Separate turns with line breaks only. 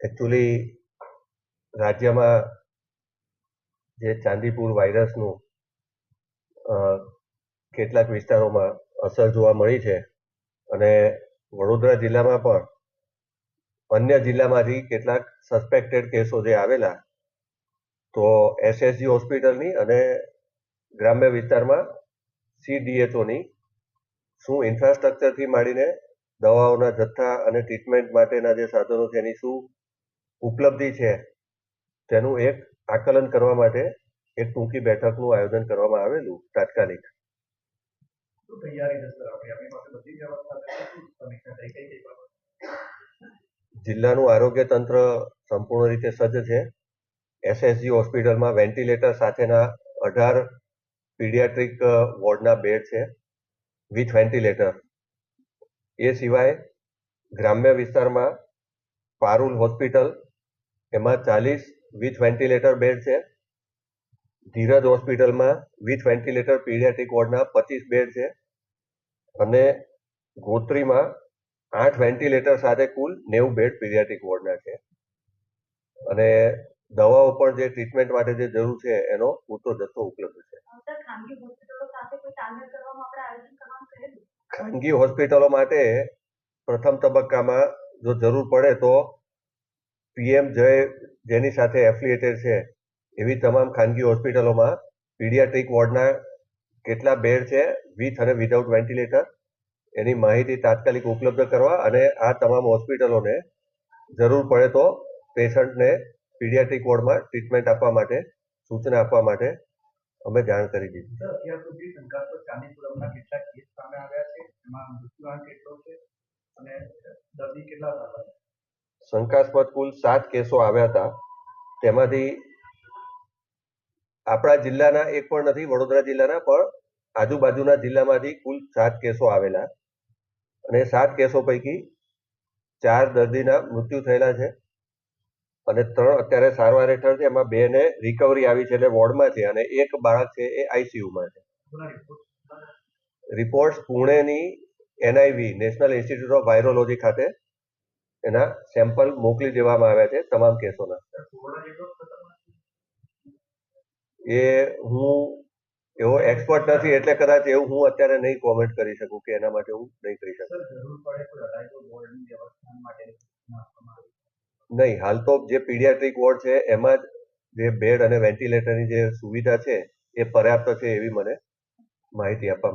Actually રાજ્યમાં જે ચાંદીપુર વાયરસનું કેટલાક વિસ્તારોમાં અસર જોવા મળી છે અને વડોદરા જિલ્લામાં પણ અન્ય જિલ્લામાંથી કેટલાક સસ્પેક્ટેડ કેસો જે આવેલા, તો એસએસજી હોસ્પિટલની અને ગ્રામ્ય વિસ્તારમાં સીડીએચઓની શું ઇન્ફ્રાસ્ટ્રક્ચરથી માંડીને દવાઓના જથ્થા અને ટ્રીટમેન્ટ માટેના જે સાધનો છે એની શું ઉપલબ્ધિ છે. તેનું એક આકલન કરવા માટે એક ટૂંકી બેઠકનું આયોજન કરવામાં આવેલું તાત્કાલિક. જિલ્લાનું આરોગ્ય તંત્ર સંપૂર્ણ રીતે સજ્જ છે. એસએસજી હોસ્પિટલમાં વેન્ટિલેટર સાથેના અઢાર પીડિયાટ્રિક વોર્ડના બેડ છે વિથ વેન્ટિલેટર. એ સિવાય ગ્રામ્ય વિસ્તારમાં પારુલ હોસ્પિટલ એમાં ચાલીસ વિથ વેન્ટિલેટર બેડ છે. ધીરજ હોસ્પિટલમાં વિથ વેન્ટિલેટર પીડિયાટ્રિક વોર્ડના પચીસ બેડ છે. અને ગોત્રીમાં આઠ વેન્ટિલેટર સાથે કુલ નેવું બેડ પીડિયાટ્રિક વોર્ડના છે. અને દવાઓ પણ જે ટ્રીટમેન્ટ માટે જે જરૂર છે એનો પૂરતો જથ્થો ઉપલબ્ધ છે.
ખાનગી હોસ્પિટલો
માટે પ્રથમ તબક્કામાં જો જરૂર પડે તો પીએમ જય, જેની સાથે એફિલિએટેડ છે, એવી તમામ ખાનગી હોસ્પિટલોમાં પીડિયાટ્રિક વોર્ડના કેટલા બેડ છે વિથ અને વિધાઉટ વેન્ટિલેટર એની માહિતી તાત્કાલિક ઉપલબ્ધ કરવા અને આ તમામ હોસ્પિટલોને જરૂર પડે તો પેશન્ટને પીડિયાટ્રિક વોર્ડમાં ટ્રીટમેન્ટ આપવા માટે, સૂચના આપવા માટે અમે જાણ કરી દીધી
સર અત્યાર સુધી શંકાસ્પદ ચાંદીપુરમના કેટલા કેસ સામે આવ્યા છે એમાં મૃત્યુઆંક કેટલો છે અને દર્દી કેટલા સારા છે
શંકાસ્પદ કુલ સાત કેસો આવ્યા હતા. તેમાંથી આપણા જિલ્લાના એક પણ નથી વડોદરા જિલ્લાના પણ આજુબાજુના જિલ્લામાંથી કુલ સાત કેસો આવેલા. અને સાત કેસો પૈકી ચાર દર્દીના મૃત્યુ થયેલા છે અને ત્રણ અત્યારે સારવાર હેઠળ છે. એમાં બે ને રિકવરી આવી છે એટલે વોર્ડમાં છે અને એક બાળક છે એ આઈસીયુમાં છે. Reports પુણેની NIV national institute of virology ખાતે એના સેમ્પલ મોકલી દેવામાં આવ્યા છે તમામ કેસોના. એ હું એવો એક્સપર્ટ નથી એટલે કદાચ એવું હું અત્યારે નહીં કોમેન્ટ કરી શકું કે એના માટે હું નહીં કરી શકું. નહીં હાલ તો જે પીડિયાટ્રિક વોર્ડ છે એમાં જ જે બેડ અને વેન્ટિલેટરની જે સુવિધા છે એ પર્યાપ્ત છે એવી મને માહિતી આપવામાં